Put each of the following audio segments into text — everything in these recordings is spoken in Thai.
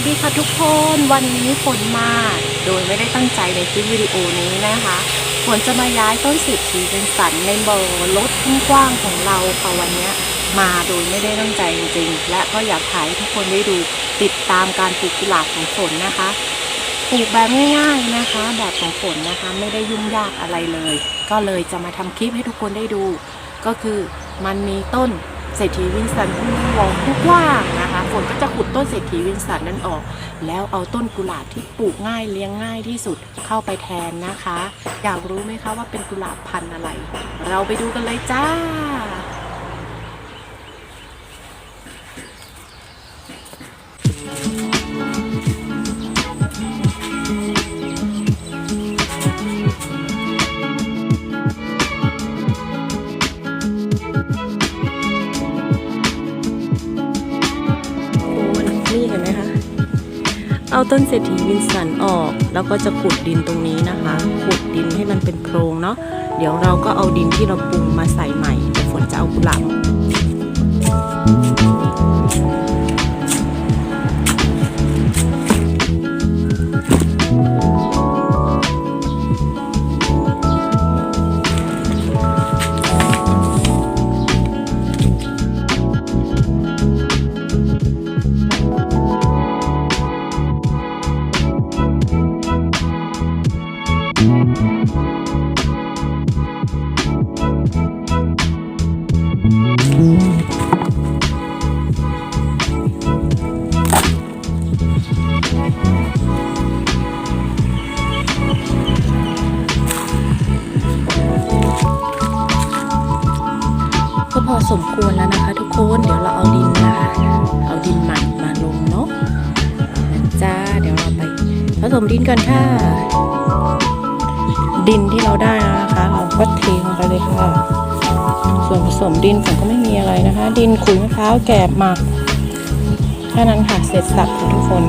วัสดีค่ะทุกคนวันนี้ฝนมา โดยไม่ได้ตั้งใจในคลิปวิดีโอนี้นะคะฝนจะมาย้ายต้นสิบสีเป็นสันในบ่อรถกว้างของเราค่ะวันนี้มาโดยไม่ได้ตั้งใจจริงๆและก็อยากถ่ายให้ทุกคนได้ดูติดตามการปลูกกุหลาบของฝนนะคะปลูกแบบง่ายๆนะคะ แบบของฝนนะคะไม่ได้ยุ่งยากอะไรเลย ก็เลยจะมาทำคลิปให้ทุกคนได้ดู ก็คือมันมีต้นเศรษฐีวินสันที่วงกว่างนะ ฝนก็จะขุดต้นเศรษฐีวินสันนั้นออก แล้วเอาต้นกุหลาบที่ปลูกง่ายเลี้ยงง่ายที่สุดเข้าไปแทนนะคะ อยากรู้ไหมคะว่าเป็นกุหลาบพันธุ์อะไร เราไปดูกันเลยจ้า เอาต้นเศรษฐีวินสันออก แล้วก็จะขุดดินตรงนี้นะคะ ขุดดินให้มันเป็นโพรงเนาะ เดี๋ยวเราก็เอาดินที่เราปรุงมาใส่ใหม่ฝนจะเอากุหลาบ สมควรแล้วนะคะ ทุกคนเดี๋ยวเราเอาดินนะคะ เอาดินใหม่มาลงเนาะจ้าเดี๋ยวเราไปผสมดินกันค่ะ ดินที่เราได้นะคะ เราก็เทลงไปเลยค่ะ ส่วนผสมดินผมก็ไม่มีอะไรนะคะ ดินขุยมะพร้าวแกบหมักแค่นั้นค่ะเสร็จสับค่ะทุกคน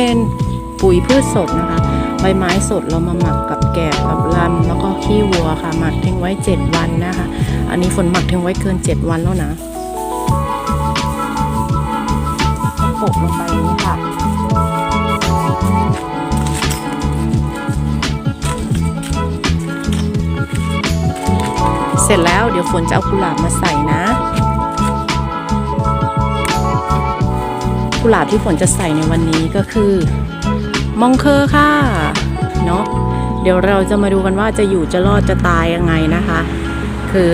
เป็นปุ๋ยพืชสดนะคะ ใบไม้สดเรามาหมักกับแกบกับลำแล้วก็ขี้วัวค่ะ หมักทิ้งไว้ 7 วันนะคะ อันนี้ฝนหมักทิ้งไว้เกิน 7 วันแล้วนะโปะลงไปนี้ค่ะเสร็จแล้วเดี๋ยวฝนจะเอากุหลาบมาใส่นะ กุหลาบที่ฝนจะใส่ในวันนี้ก็คือมองเคอร์ค่ะเนาะเดี๋ยวเราจะมาดูกันว่าจะอยู่จะรอดจะตายยังไงนะคะ คือ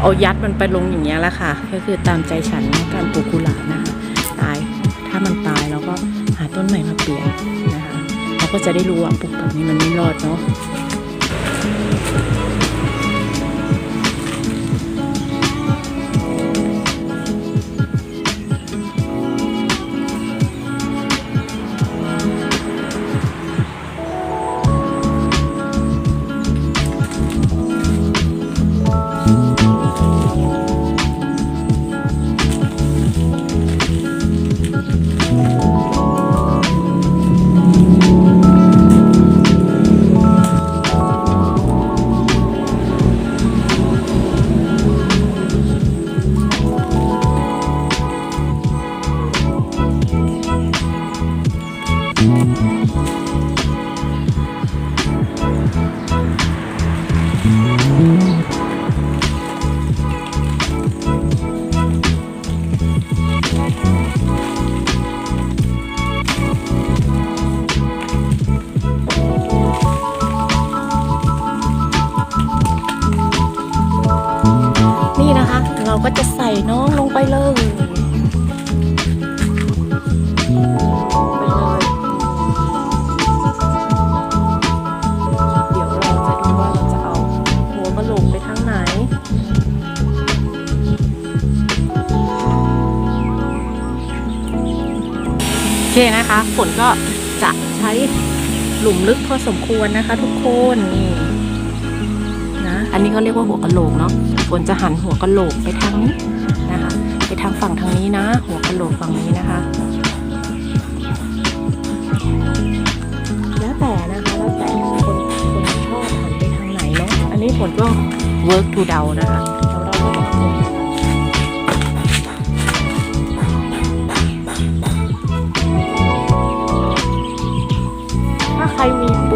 เอายัดมันไปลงอย่างเงี้ยแหละค่ะ ก็คือตามใจฉันการปลูกกุหลาบนะคะตายถ้ามันตายเราก็หาต้นใหม่มาเปลี่ยนนะคะเราก็จะได้รู้ว่าปลูกแบบนี้มันไม่รอดเนาะ ราก็จะใส่น้องลงไปเลยโอเคนะคะฝนก็จะใช้หลุมลึกพอสมควรนะคะทุกคนนี่ อันนี้เขาเรียกว่าหัวกะโหลกเนาะฝนจะหันหัวกะโหลกไปทางนี้นะคะ ไปทางฝั่งทางนี้นะ หัวกะโหลกฝั่งนี้นะคะ แล้วแต่นะคะแล้วแต่คนคนชอบหันไปทางไหนเนาะอันนี้ฝนก็ work to เดานะคะเราเดานะคะถ้าใครมีปุ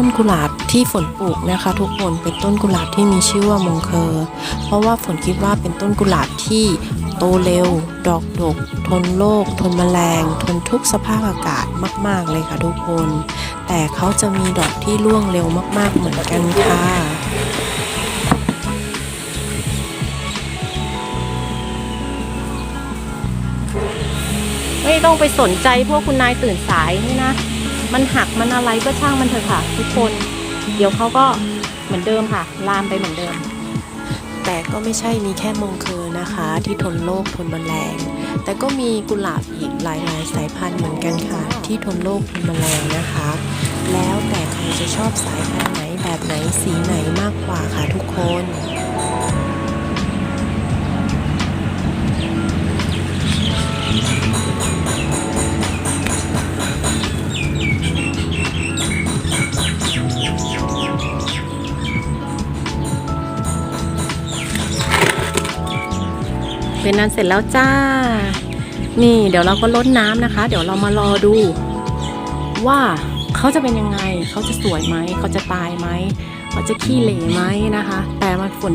ต้นกุหลาบที่ฝนปลูกนะคะ ทุกคนเป็นต้นกุหลาบที่มีชื่อว่ามงเคอร์เพราะว่าฝนคิดว่าเป็นต้นกุหลาบที่โตเร็ว ดอกดก ทนโรคทนแมลง ทนทุกสภาพอากาศมาก ๆ เลยค่ะทุกคน แต่เขาจะมีดอกที่ร่วงเร็วมาก ๆ เหมือนกันค่ะไม่ต้องไปสนใจพวกคุณนายตื่นสายนี่นะ มันหักมันอะไรก็ช่างมันเถอะค่ะ ทุกคน เดี๋ยวเขาก็เหมือนเดิมค่ะ ลามไปเหมือนเดิม แต่ก็ไม่ใช่มีแค่มงเคอนะคะ ที่ทนโรคทนแมลง แต่ก็มีกุหลาบอีกหลายๆสายพันธุ์เหมือนกันค่ะ ที่ทนโรคทนแมลงนะคะ แล้วแต่ใครจะชอบสายพันธุ์ไหนแบบไหนสีไหนมากกว่าค่ะทุกคน เป็นนั้นเสร็จแล้วจ้า นี่เดี๋ยวเราก็ลดน้ำนะคะ เดี๋ยวเรามารอดู ว่าเขาจะเป็นยังไง เขาจะสวยไหม เขาจะตายไหม เขาจะขี้เหร่ไหมนะคะ แต่มันฝน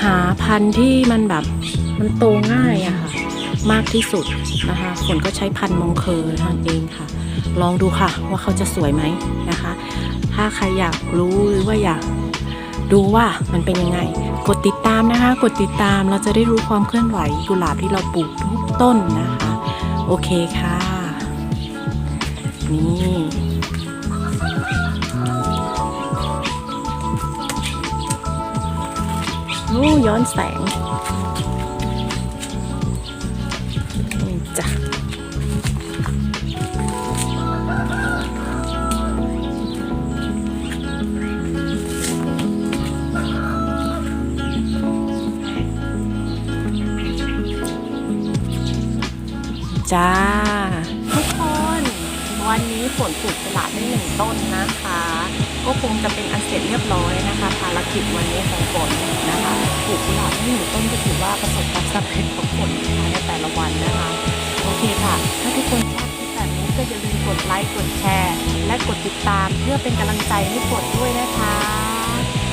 หาพันธุ์ที่มันแบบมันโตง่ายอะค่ะ มากที่สุดนะคะฝนก็ใช้พันธุ์มงเคอร์นั่นเองค่ะ ลองดูค่ะว่าเขาจะสวยไหมนะคะ ถ้าใครอยากรู้หรือว่าอยาก ดูว่ามันเป็นยังไง กดติดตามนะคะ กดติดตามเราจะได้รู้ความเคลื่อนไหวกุหลาบที่เราปลูกทุกต้นนะคะ โอเคค่ะ นี่โอ้ย้อนแสง จ้า ทุกคน วันนี้ฝนปลูกกุหลาบได้หนึ่งต้นนะคะ ก็คงจะเป็นอันเสร็จเรียบร้อยนะคะ ภารกิจวันนี้ของฝนนะคะปลูกกุหลาบได้หนึ่งต้นก็ถือว่าประสบความสำเร็จของฝนในแต่ละวันนะคะ โอเคค่ะ ถ้าทุกคนชอบคลิปแบบนี้ก็อย่าลืมกดไลค์กดแชร์ และกดติดตามเพื่อเป็นกำลังใจให้ฝนด้วยนะคะ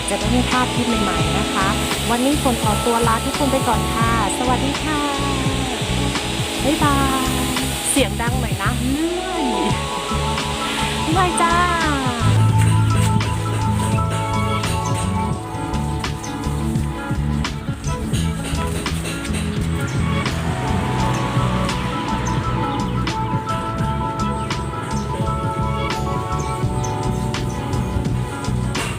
จะได้ไม่พลาดคลิปใหม่ๆนะคะ วันนี้ฝนขอตัวลาทุกคนไปก่อนค่ะ สวัสดีค่ะ บ๊ายบาย เสียงดังหน่อยนะเมื่อยเมื่อยจ้า